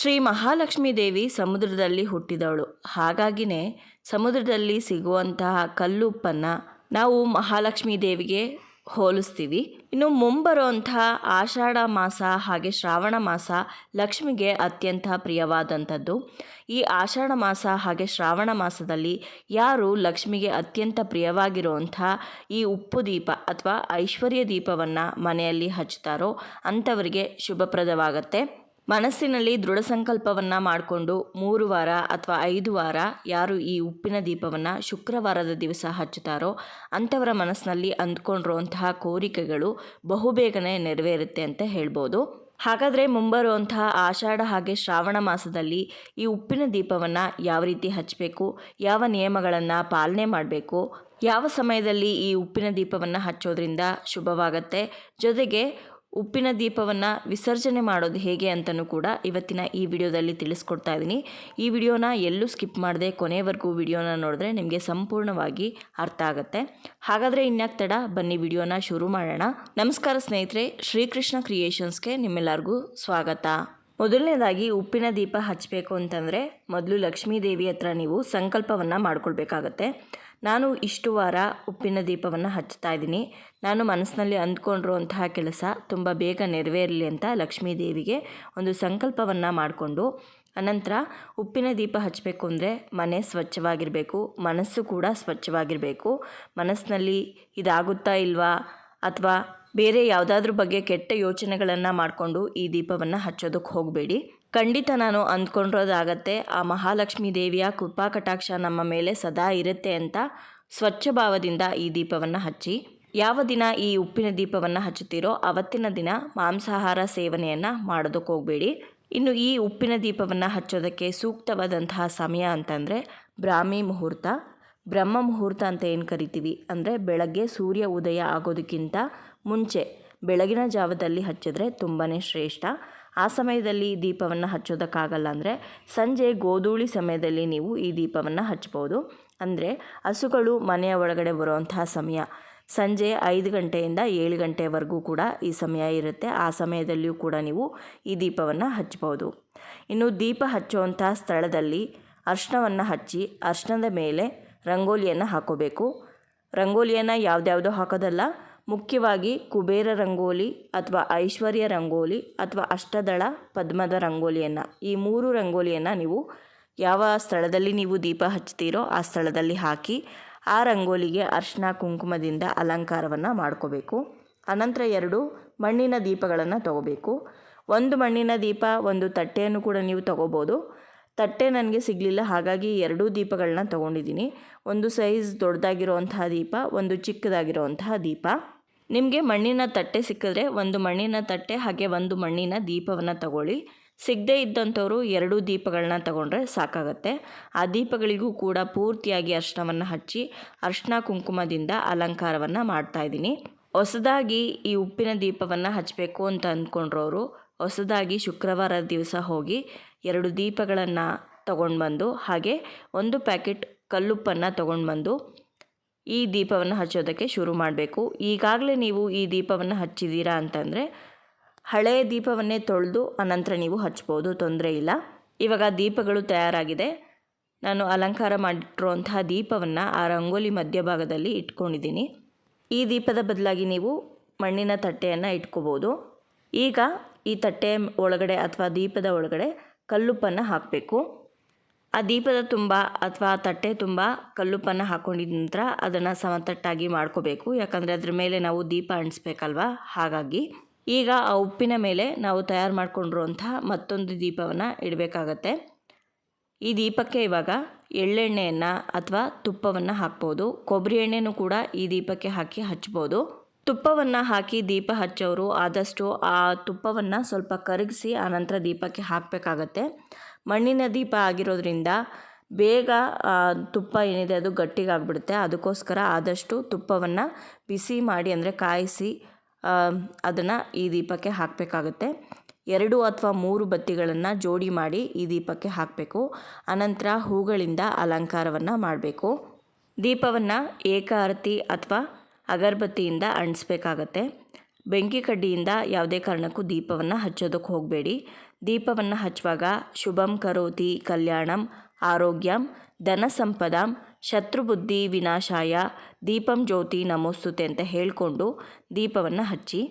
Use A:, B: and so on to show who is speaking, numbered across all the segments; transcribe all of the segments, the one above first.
A: ಶ್ರೀ ಮಹಾಲಕ್ಷ್ಮೀ ದೇವಿ ಸಮುದ್ರದಲ್ಲಿ ಹುಟ್ಟಿದವಳು. ಹಾಗಾಗಿನೇ ಸಮುದ್ರದಲ್ಲಿ ಸಿಗುವಂತಹ ಕಲ್ಲುಪ್ಪನ್ನು ನಾವು ಮಹಾಲಕ್ಷ್ಮೀ ದೇವಿಗೆ ಹೋಲಿಸ್ತೀವಿ. ಇನ್ನು ಮುಂಬರುವಂತಹ ಆಷಾಢ ಮಾಸ ಹಾಗೆ ಶ್ರಾವಣ ಮಾಸ ಲಕ್ಷ್ಮಿಗೆ ಅತ್ಯಂತ ಪ್ರಿಯವಾದಂಥದ್ದು. ಈ ಆಷಾಢ ಮಾಸ ಹಾಗೆ ಶ್ರಾವಣ ಮಾಸದಲ್ಲಿ ಯಾರು ಲಕ್ಷ್ಮಿಗೆ ಅತ್ಯಂತ ಪ್ರಿಯವಾಗಿರುವಂಥ ಈ ಉಪ್ಪು ದೀಪ ಅಥವಾ ಐಶ್ವರ್ಯ ದೀಪವನ್ನು ಮನೆಯಲ್ಲಿ ಹಚ್ತಾರೋ ಅಂಥವರಿಗೆ ಶುಭಪ್ರದವಾಗತ್ತೆ. ಮನಸ್ಸಿನಲ್ಲಿ ದೃಢ ಸಂಕಲ್ಪವನ್ನು ಮಾಡಿಕೊಂಡು ಮೂರು ವಾರ ಅಥವಾ ಐದು ವಾರ ಯಾರು ಈ ಉಪ್ಪಿನ ದೀಪವನ್ನು ಶುಕ್ರವಾರದ ದಿವಸ ಹಚ್ಚುತ್ತಾರೋ ಅಂಥವರ ಮನಸ್ಸಿನಲ್ಲಿ ಅಂದ್ಕೊಂಡಿರುವಂತಹ ಕೋರಿಕೆಗಳು ಬಹುಬೇಗನೆ ನೆರವೇರುತ್ತೆ ಅಂತ ಹೇಳ್ಬೋದು. ಹಾಗಾದರೆ ಮುಂಬರುವಂತಹ ಆಷಾಢ ಹಾಗೆ ಶ್ರಾವಣ ಮಾಸದಲ್ಲಿ ಈ ಉಪ್ಪಿನ ದೀಪವನ್ನು ಯಾವ ರೀತಿ ಹಚ್ಚಬೇಕು, ಯಾವ ನಿಯಮಗಳನ್ನು ಪಾಲನೆ ಮಾಡಬೇಕು, ಯಾವ ಸಮಯದಲ್ಲಿ ಈ ಉಪ್ಪಿನ ದೀಪವನ್ನು ಹಚ್ಚೋದ್ರಿಂದ ಶುಭವಾಗತ್ತೆ, ಜೊತೆಗೆ ಉಪ್ಪಿನ ದೀಪವನ್ನು ವಿಸರ್ಜನೆ ಮಾಡೋದು ಹೇಗೆ ಅಂತಲೂ ಕೂಡ ಇವತ್ತಿನ ಈ ವಿಡಿಯೋದಲ್ಲಿ ತಿಳಿಸ್ಕೊಡ್ತಾ ಇದ್ದೀನಿ. ಈ ವಿಡಿಯೋನ ಎಲ್ಲೂ ಸ್ಕಿಪ್ ಮಾಡದೆ ಕೊನೆವರೆಗೂ ವಿಡಿಯೋನ ನೋಡಿದ್ರೆ ನಿಮಗೆ ಸಂಪೂರ್ಣವಾಗಿ ಅರ್ಥ ಆಗುತ್ತೆ. ಹಾಗಾದರೆ ಇನ್ಯಾಕ್ ತಡ? ಬನ್ನಿ ವಿಡಿಯೋನ ಶುರು ಮಾಡೋಣ. ನಮಸ್ಕಾರ ಸ್ನೇಹಿತರೆ, ಶ್ರೀಕೃಷ್ಣ ಕ್ರಿಯೇಷನ್ಸ್ಗೆ ನಿಮ್ಮೆಲ್ಲರಿಗೂ ಸ್ವಾಗತ. ಮೊದಲನೇದಾಗಿ ಉಪ್ಪಿನ ದೀಪ ಹಚ್ಚಬೇಕು ಅಂತಂದರೆ ಮೊದಲು ಲಕ್ಷ್ಮೀ ದೇವಿ ಹತ್ರ ನೀವು ಸಂಕಲ್ಪವನ್ನು ಮಾಡ್ಕೊಳ್ಬೇಕಾಗತ್ತೆ. ನಾನು ಇಷ್ಟು ವಾರ ಉಪ್ಪಿನ ದೀಪವನ್ನು ಹಚ್ತಾ ಇದ್ದೀನಿ. ನಾನು ಮನಸ್ಸಿನಲ್ಲಿ ಅಂದ್ಕೊಂಡಿರುವಂತಹ ಕೆಲಸ ತುಂಬ ಬೇಗ ನೆರವೇರಲಿ ಅಂತ ಲಕ್ಷ್ಮೀ ದೇವಿಗೆ ಒಂದು ಸಂಕಲ್ಪವನ್ನು ಮಾಡಿಕೊಂಡು, ಅನಂತರ ಉಪ್ಪಿನ ದೀಪ ಹಚ್ಚಬೇಕು ಅಂದರೆ ಮನೆ ಸ್ವಚ್ಛವಾಗಿರಬೇಕು, ಮನಸ್ಸು ಕೂಡ ಸ್ವಚ್ಛವಾಗಿರಬೇಕು. ಮನಸ್ಸಿನಲ್ಲಿ ಇದಾಗುತ್ತಾ ಇಲ್ವಾ ಅಥವಾ ಬೇರೆ ಯಾವುದಾದ್ರೂ ಬಗ್ಗೆ ಕೆಟ್ಟ ಯೋಚನೆಗಳನ್ನು ಮಾಡಿಕೊಂಡು ಈ ದೀಪವನ್ನು ಹಚ್ಚೋದಕ್ಕೆ ಹೋಗಬೇಡಿ. ಖಂಡಿತ ನಾನು ಅಂದ್ಕೊಂಡಿರೋದಾಗತ್ತೆ ಆ ಮಹಾಲಕ್ಷ್ಮೀ ದೇವಿಯ ಕೃಪಾ ಕಟಾಕ್ಷ ನಮ್ಮ ಮೇಲೆ ಸದಾ ಇರುತ್ತೆ ಅಂತ ಸ್ವಚ್ಛ ಭಾವದಿಂದ ಈ ದೀಪವನ್ನು ಹಚ್ಚಿ. ಯಾವ ದಿನ ಈ ಉಪ್ಪಿನ ದೀಪವನ್ನು ಹಚ್ಚುತ್ತೀರೋ ಅವತ್ತಿನ ದಿನ ಮಾಂಸಾಹಾರ ಸೇವನೆಯನ್ನು ಮಾಡೋದಕ್ಕೆ ಹೋಗಬೇಡಿ. ಇನ್ನು ಈ ಉಪ್ಪಿನ ದೀಪವನ್ನು ಹಚ್ಚೋದಕ್ಕೆ ಸೂಕ್ತವಾದಂತಹ ಸಮಯ ಅಂತಂದರೆ ಬ್ರಾಹ್ಮಿ ಮುಹೂರ್ತ. ಬ್ರಹ್ಮ ಮುಹೂರ್ತ ಅಂತ ಏನು ಕರಿತೀವಿ ಅಂದರೆ ಬೆಳಗ್ಗೆ ಸೂರ್ಯ ಉದಯ ಆಗೋದಕ್ಕಿಂತ ಮುಂಚೆ, ಬೆಳಗಿನ ಜಾವದಲ್ಲಿ ಹಚ್ಚಿದ್ರೆ ತುಂಬಾ ಶ್ರೇಷ್ಠ. ಆ ಸಮಯದಲ್ಲಿ ಈ ದೀಪವನ್ನು ಹಚ್ಚೋದಕ್ಕಾಗಲ್ಲ ಅಂದರೆ ಸಂಜೆ ಗೋಧೂಳಿ ಸಮಯದಲ್ಲಿ ನೀವು ಈ ದೀಪವನ್ನು ಹಚ್ಬೋದು ಅಂದರೆ ಹಸುಗಳು ಮನೆಯ ಒಳಗಡೆ ಬರುವಂತಹ ಸಮಯ. ಸಂಜೆ ಐದು ಗಂಟೆಯಿಂದ ಏಳು ಗಂಟೆವರೆಗೂ ಕೂಡ ಈ ಸಮಯ ಇರುತ್ತೆ. ಆ ಸಮಯದಲ್ಲಿಯೂ ಕೂಡ ನೀವು ಈ ದೀಪವನ್ನು ಹಚ್ಬೋದು ಇನ್ನು ದೀಪ ಹಚ್ಚುವಂಥ ಸ್ಥಳದಲ್ಲಿ ಅರ್ಶನವನ್ನು ಹಚ್ಚಿ ಅರ್ಶನದ ಮೇಲೆ ರಂಗೋಲಿಯನ್ನು ಹಾಕೋಬೇಕು. ರಂಗೋಲಿಯನ್ನು ಯಾವುದ್ಯಾವುದೋ ಹಾಕೋದಲ್ಲ ಮುಖ್ಯವಾಗಿ ಕುಬೇರ ರಂಗೋಲಿ ಅಥವಾ ಐಶ್ವರ್ಯ ರಂಗೋಲಿ ಅಥವಾ ಅಷ್ಟದಳ ಪದ್ಮದ ರಂಗೋಲಿಯನ್ನು. ಈ ಮೂರು ರಂಗೋಲಿಯನ್ನು ನೀವು ಯಾವ ಸ್ಥಳದಲ್ಲಿ ನೀವು ದೀಪ ಹಚ್ತೀರೋ ಆ ಸ್ಥಳದಲ್ಲಿ ಹಾಕಿ, ಆ ರಂಗೋಲಿಗೆ ಅರ್ಶಿನ ಕುಂಕುಮದಿಂದ ಅಲಂಕಾರವನ್ನು ಮಾಡ್ಕೋಬೇಕು. ಅನಂತರ ಎರಡು ಮಣ್ಣಿನ ದೀಪಗಳನ್ನು ತಗೋಬೇಕು. ಒಂದು ಮಣ್ಣಿನ ದೀಪ, ಒಂದು ತಟ್ಟೆಯನ್ನು ಕೂಡ ನೀವು ತಗೋಬೋದು. ತಟ್ಟೆ ನನಗೆ ಸಿಗಲಿಲ್ಲ, ಹಾಗಾಗಿ ಎರಡೂ ದೀಪಗಳನ್ನ ತೊಗೊಂಡಿದ್ದೀನಿ. ಒಂದು ಸೈಜ್ ದೊಡ್ಡದಾಗಿರುವಂತಹ ದೀಪ, ಒಂದು ಚಿಕ್ಕದಾಗಿರುವಂತಹ ದೀಪ. ನಿಮಗೆ ಮಣ್ಣಿನ ತಟ್ಟೆ ಸಿಕ್ಕಿದ್ರೆ ಒಂದು ಮಣ್ಣಿನ ತಟ್ಟೆ ಹಾಗೆ ಒಂದು ಮಣ್ಣಿನ ದೀಪವನ್ನು ತಗೊಳ್ಳಿ. ಸಿಗದೇ ಇದ್ದಂಥವರು ಎರಡೂ ದೀಪಗಳನ್ನ ತಗೊಂಡ್ರೆ ಸಾಕಾಗತ್ತೆ. ಆ ದೀಪಗಳಿಗೂ ಕೂಡ ಪೂರ್ತಿಯಾಗಿ ಅರ್ಶನವನ್ನು ಹಚ್ಚಿ ಅರ್ಶನ ಕುಂಕುಮದಿಂದ ಅಲಂಕಾರವನ್ನು ಮಾಡ್ತಾಯಿದ್ದೀನಿ ಹೊಸದಾಗಿ ಈ ಉಪ್ಪಿನ ದೀಪವನ್ನು ಹಚ್ಚಬೇಕು ಅಂತ ಅಂದ್ಕೊಂಡ್ರವರು ಹೊಸದಾಗಿ ಶುಕ್ರವಾರ ದಿವಸ ಹೋಗಿ ಎರಡು ದೀಪಗಳನ್ನು ತಗೊಂಡು ಬಂದು ಹಾಗೆ ಒಂದು ಪ್ಯಾಕೆಟ್ ಕಲ್ಲುಪ್ಪನ್ನು ತಗೊಂಡು ಬಂದು ಈ ದೀಪವನ್ನು ಹಚ್ಚೋದಕ್ಕೆ ಶುರು ಮಾಡಬೇಕು. ಈಗಾಗಲೇ ನೀವು ಈ ದೀಪವನ್ನು ಹಚ್ಚಿದ್ದೀರಾ ಅಂತಂದರೆ, ಹಳೆಯ ದೀಪವನ್ನೇ ತೊಳೆದು ಅನಂತರ ನೀವು ಹಚ್ಬೋದು, ತೊಂದರೆ ಇಲ್ಲ. ಇವಾಗ ದೀಪಗಳು ತಯಾರಾಗಿದೆ. ನಾನು ಅಲಂಕಾರ ಮಾಡಿಟ್ಟಿರುವಂತಹ ದೀಪವನ್ನು ಆ ರಂಗೋಲಿ ಮಧ್ಯಭಾಗದಲ್ಲಿ ಇಟ್ಕೊಂಡಿದ್ದೀನಿ. ಈ ದೀಪದ ಬದಲಾಗಿ ನೀವು ಮಣ್ಣಿನ ತಟ್ಟೆಯನ್ನು ಇಟ್ಕೋಬೋದು. ಈಗ ಈ ತಟ್ಟೆ ಒಳಗಡೆ ಅಥವಾ ದೀಪದ ಒಳಗಡೆ ಕಲ್ಲುಪ್ಪನ್ನು ಹಾಕಬೇಕು. ಆ ದೀಪದ ತುಂಬ ಅಥವಾ ತಟ್ಟೆ ತುಂಬ ಕಲ್ಲುಪ್ಪನ್ನು ಹಾಕೊಂಡಿದ ನಂತರ ಅದನ್ನು ಸಮತಟ್ಟಾಗಿ ಮಾಡ್ಕೋಬೇಕು. ಯಾಕಂದರೆ ಅದ್ರ ಮೇಲೆ ನಾವು ದೀಪ ಅಂಟಿಸ್ಬೇಕಲ್ವ? ಹಾಗಾಗಿ ಈಗ ಆ ಉಪ್ಪಿನ ಮೇಲೆ ನಾವು ತಯಾರು ಮಾಡಿಕೊಂಡಿರುವಂಥ ಮತ್ತೊಂದು ದೀಪವನ್ನು ಇಡಬೇಕಾಗತ್ತೆ. ಈ ದೀಪಕ್ಕೆ ಇವಾಗ ಎಳ್ಳೆಣ್ಣೆಯನ್ನು ಅಥವಾ ತುಪ್ಪವನ್ನು ಹಾಕ್ಬೋದು. ಕೊಬ್ಬರಿ ಎಣ್ಣೆನೂ ಕೂಡ ಈ ದೀಪಕ್ಕೆ ಹಾಕಿ ಹಚ್ಬೋದು. ತುಪ್ಪವನ್ನು ಹಾಕಿ ದೀಪ ಹಚ್ಚೋರು ಆದಷ್ಟು ಆ ತುಪ್ಪವನ್ನು ಸ್ವಲ್ಪ ಕರಗಿಸಿ ಆನಂತರ ದೀಪಕ್ಕೆ ಹಾಕಬೇಕಾಗತ್ತೆ. ಮಣ್ಣಿನ ದೀಪ ಆಗಿರೋದ್ರಿಂದ ಬೇಗ ತುಪ್ಪ ಏನಿದೆ ಅದು ಗಟ್ಟಿಗಾಗ್ಬಿಡುತ್ತೆ. ಅದಕ್ಕೋಸ್ಕರ ಆದಷ್ಟು ತುಪ್ಪವನ್ನು ಬಿಸಿ ಮಾಡಿ, ಅಂದರೆ ಕಾಯಿಸಿ ಅದನ್ನು ಈ ದೀಪಕ್ಕೆ ಹಾಕಬೇಕಾಗುತ್ತೆ. ಎರಡು ಅಥವಾ ಮೂರು ಬತ್ತಿಗಳನ್ನು ಜೋಡಿ ಮಾಡಿ ಈ ದೀಪಕ್ಕೆ ಹಾಕಬೇಕು. ಅನಂತರ ಹೂಗಳಿಂದ ಅಲಂಕಾರವನ್ನು ಮಾಡಬೇಕು. ದೀಪವನ್ನು ಏಕಾರತಿ ಅಥವಾ ಅಗರಬತ್ತಿಯಿಂದ ಅಂಟಿಸ್ಬೇಕಾಗತ್ತೆ. ಬೆಂಕಿ ಕಡ್ಡಿಯಿಂದ ಯಾವುದೇ ಕಾರಣಕ್ಕೂ ದೀಪವನ್ನು ಹಚ್ಚೋದಕ್ಕೆ ಹೋಗಬೇಡಿ. ದೀಪವನ್ನು ಹಚ್ಚುವಾಗ ಶುಭಂ ಕರೋತಿ ಕಲ್ಯಾಣಂ, ಆರೋಗ್ಯಂ ಧನ ಸಂಪದಾಂ ಶತ್ರುಬುದ್ಧಿ ವಿನಾಶಾಯ, ದೀಪಂ ಜ್ಯೋತಿ ನಮೋಸ್ತುತೆ ಅಂತ ಹೇಳಿಕೊಂಡು ದೀಪವನ್ನು ಹಚ್ಚಿ.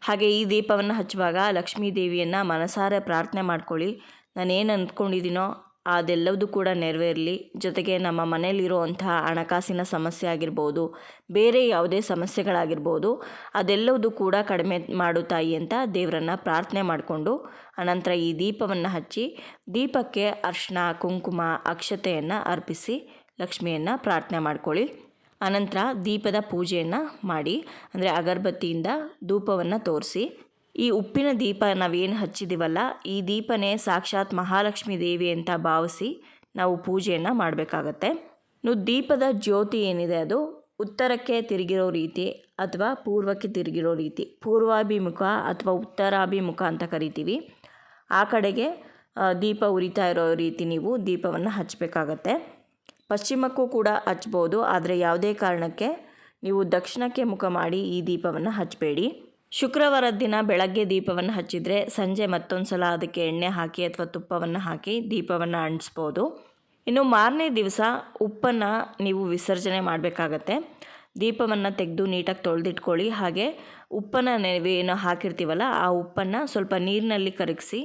A: ಹಾಗೆ ಈ ದೀಪವನ್ನು ಹಚ್ಚುವಾಗ ಲಕ್ಷ್ಮೀ ದೇವಿಯನ್ನು ಮನಸಾರೆ ಪ್ರಾರ್ಥನೆ ಮಾಡ್ಕೊಳ್ಳಿ. ನಾನೇನು ಅಂದ್ಕೊಂಡಿದ್ದೀನೋ ಅದೆಲ್ಲವೂ ಕೂಡ ನೆರವೇರಲಿ. ಜೊತೆಗೆ ನಮ್ಮ ಮನೆಯಲ್ಲಿರುವಂತಹ ಹಣಕಾಸಿನ ಸಮಸ್ಯೆ ಆಗಿರ್ಬೋದು, ಬೇರೆ ಯಾವುದೇ ಸಮಸ್ಯೆಗಳಾಗಿರ್ಬೋದು, ಅದೆಲ್ಲವೂ ಕೂಡ ಕಡಿಮೆ ಮಾಡು ತಾಯಿ ಅಂತ ದೇವರನ್ನು ಪ್ರಾರ್ಥನೆ ಮಾಡಿಕೊಂಡು, ಅನಂತರ ಈ ದೀಪವನ್ನು ಹಚ್ಚಿ, ದೀಪಕ್ಕೆ ಅರ್ಶನ ಕುಂಕುಮ, ಅಕ್ಷತೆಯನ್ನು ಅರ್ಪಿಸಿ ಲಕ್ಷ್ಮಿಯನ್ನು ಪ್ರಾರ್ಥನೆ ಮಾಡ್ಕೊಳ್ಳಿ. ಅನಂತರ ದೀಪದ ಪೂಜೆಯನ್ನು ಮಾಡಿ, ಅಂದರೆ ಅಗರಬತ್ತಿಯಿಂದ ಧೂಪವನ್ನು ತೋರಿಸಿ ಈ ಉಪ್ಪಿನ ದೀಪ ನಾವೇನು ಹಚ್ಚಿದ್ದೀವಲ್ಲ ಈ ದೀಪನೇ ಸಾಕ್ಷಾತ್ ಮಹಾಲಕ್ಷ್ಮಿ ದೇವಿ ಅಂತ ಭಾವಿಸಿ ನಾವು ಪೂಜೆಯನ್ನು ಮಾಡಬೇಕಾಗತ್ತೆ. ದೀಪದ ಜ್ಯೋತಿ ಏನಿದೆ ಅದು? ಉತ್ತರಕ್ಕೆ ತಿರುಗಿರೋ ರೀತಿ ಅಥವಾ ಪೂರ್ವಕ್ಕೆ ತಿರುಗಿರೋ ರೀತಿ, ಪೂರ್ವಾಭಿಮುಖ ಅಥವಾ ಉತ್ತರಾಭಿಮುಖ ಅಂತ ಕರಿತೀವಿ. ಆ ಕಡೆಗೆ ದೀಪ ಉರಿತಾ ಇರೋ ರೀತಿ ನೀವು ದೀಪವನ್ನು ಹಚ್ಚಬೇಕಾಗತ್ತೆ ಪಶ್ಚಿಮಕ್ಕೂ ಕೂಡ ಹಚ್ಬೋದು, ಆದರೆ ಯಾವುದೇ ಕಾರಣಕ್ಕೆ ನೀವು ದಕ್ಷಿಣಕ್ಕೆ ಮುಖ ಮಾಡಿ ಈ ದೀಪವನ್ನು ಹಚ್ಚಬೇಡಿ ಶುಕ್ರವಾರದ ದಿನ ಬೆಳಗ್ಗೆ ದೀಪವನ್ನು ಹಚ್ಚಿದರೆ ಸಂಜೆ ಮತ್ತೊಂದು ಸಲ ಅದಕ್ಕೆ ಎಣ್ಣೆ ಹಾಕಿ ಅಥವಾ ತುಪ್ಪವನ್ನು ಹಾಕಿ ದೀಪವನ್ನು ಅಂಟಿಸ್ಬೋದು. ಇನ್ನು ಮಾರನೇ ದಿವಸ ಉಪ್ಪನ್ನು ನೀವು ವಿಸರ್ಜನೆ ಮಾಡಬೇಕಾಗತ್ತೆ. ದೀಪವನ್ನು ತೆಗೆದು ನೀಟಾಗಿ ತೊಳೆದಿಟ್ಕೊಳ್ಳಿ. ಹಾಗೆ ಉಪ್ಪನ್ನು ನೀವೇನು ಹಾಕಿರ್ತೀವಲ್ಲ, ಆ ಉಪ್ಪನ್ನು ಸ್ವಲ್ಪ ನೀರಿನಲ್ಲಿ ಕರಗಿಸಿ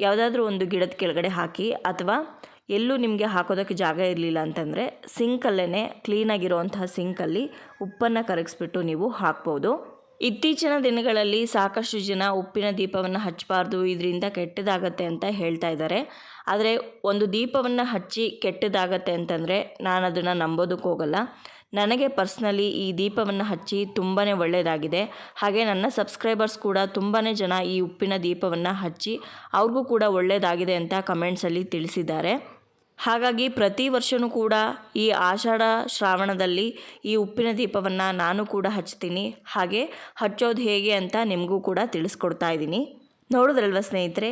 A: ಯಾವುದಾದ್ರೂ ಒಂದು ಗಿಡದ ಕೆಳಗಡೆ ಹಾಕಿ ಅಥವಾ ಎಲ್ಲೂ ನಿಮಗೆ ಹಾಕೋದಕ್ಕೆ ಜಾಗ ಇರಲಿಲ್ಲ ಅಂತಂದರೆ ಸಿಂಕಲ್ಲೇ ಕ್ಲೀನಾಗಿರುವಂತಹ ಸಿಂಕಲ್ಲಿ ಉಪ್ಪನ್ನು ಕರಗಿಸ್ಬಿಟ್ಟು ನೀವು ಹಾಕ್ಬೋದು. ಇತ್ತೀಚಿನ ದಿನಗಳಲ್ಲಿ ಸಾಕಷ್ಟು ಜನ ಉಪ್ಪಿನ ದೀಪವನ್ನು ಹಚ್ಚಬಾರ್ದು, ಇದರಿಂದ ಕೆಟ್ಟದಾಗತ್ತೆ ಅಂತ ಹೇಳ್ತಾ ಇದ್ದಾರೆ. ಆದರೆ ಒಂದು ದೀಪವನ್ನು ಹಚ್ಚಿ ಕೆಟ್ಟದಾಗತ್ತೆ ಅಂತಂದರೆ ನಾನು ಅದನ್ನು ನಂಬೋದಕ್ಕೆ ಹೋಗಲ್ಲ. ನನಗೆ ಪರ್ಸ್ನಲಿ ಈ ದೀಪವನ್ನು ಹಚ್ಚಿ ತುಂಬಾ ಒಳ್ಳೆಯದಾಗಿದೆ ಹಾಗೆ ನನ್ನ ಸಬ್ಸ್ಕ್ರೈಬರ್ಸ್ ಕೂಡ ತುಂಬಾ ಜನ ಈ ಉಪ್ಪಿನ ದೀಪವನ್ನು ಹಚ್ಚಿ ಅವ್ರಿಗೂ ಕೂಡ ಒಳ್ಳೆಯದಾಗಿದೆ ಅಂತ ಕಮೆಂಟ್ಸಲ್ಲಿ ತಿಳಿಸಿದ್ದಾರೆ. ಹಾಗಾಗಿ ಪ್ರತಿ ವರ್ಷವೂ ಕೂಡ ಈ ಆಷಾಢ ಶ್ರಾವಣದಲ್ಲಿ ಈ ಉಪ್ಪಿನ ದೀಪವನ್ನು ನಾನು ಕೂಡ ಹಚ್ತೀನಿ. ಹಾಗೆ ಹಚ್ಚೋದು ಹೇಗೆ ಅಂತ ನಿಮಗೂ ಕೂಡ ತಿಳಿಸ್ಕೊಡ್ತಾ ಇದ್ದೀನಿ. ನೋಡಿದ್ರಲ್ವ ಸ್ನೇಹಿತರೆ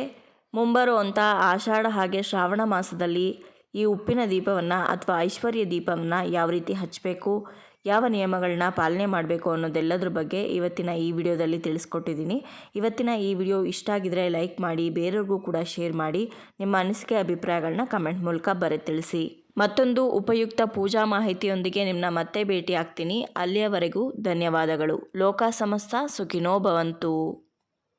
A: ಮುಂಬರುವಂಥ ಆಷಾಢ ಹಾಗೆ ಶ್ರಾವಣ ಮಾಸದಲ್ಲಿ ಈ ಉಪ್ಪಿನ ದೀಪವನ್ನು ಅಥವಾ ಐಶ್ವರ್ಯ ದೀಪವನ್ನು ಯಾವ ರೀತಿ ಹಚ್ಚಬೇಕು ಯಾವ ನಿಯಮಗಳನ್ನ ಪಾಲನೆ ಮಾಡಬೇಕು ಅನ್ನೋದೆಲ್ಲದ್ರ ಬಗ್ಗೆ ಇವತ್ತಿನ ಈ ವಿಡಿಯೋದಲ್ಲಿ ತಿಳಿಸ್ಕೊಟ್ಟಿದ್ದೀನಿ. ಇವತ್ತಿನ ಈ ವಿಡಿಯೋ ಇಷ್ಟ ಆಗಿದ್ರೆ ಲೈಕ್ ಮಾಡಿ, ಬೇರೆಯವ್ರಿಗೂ ಕೂಡ ಶೇರ್ ಮಾಡಿ, ನಿಮ್ಮ ಅನಿಸಿಕೆ ಅಭಿಪ್ರಾಯಗಳನ್ನ ಕಮೆಂಟ್ ಮೂಲಕ ಬರೆ ತಿಳಿಸಿ ಮತ್ತೊಂದು ಉಪಯುಕ್ತ ಪೂಜಾ ಮಾಹಿತಿಯೊಂದಿಗೆ ನಿಮ್ಮನ್ನ ಮತ್ತೆ ಭೇಟಿ ಆಗ್ತೀನಿ ಅಲ್ಲಿಯವರೆಗೂ ಧನ್ಯವಾದಗಳು. ಲೋಕ ಸಮಸ್ತ ಸುಖಿನೋ ಭವಂತು.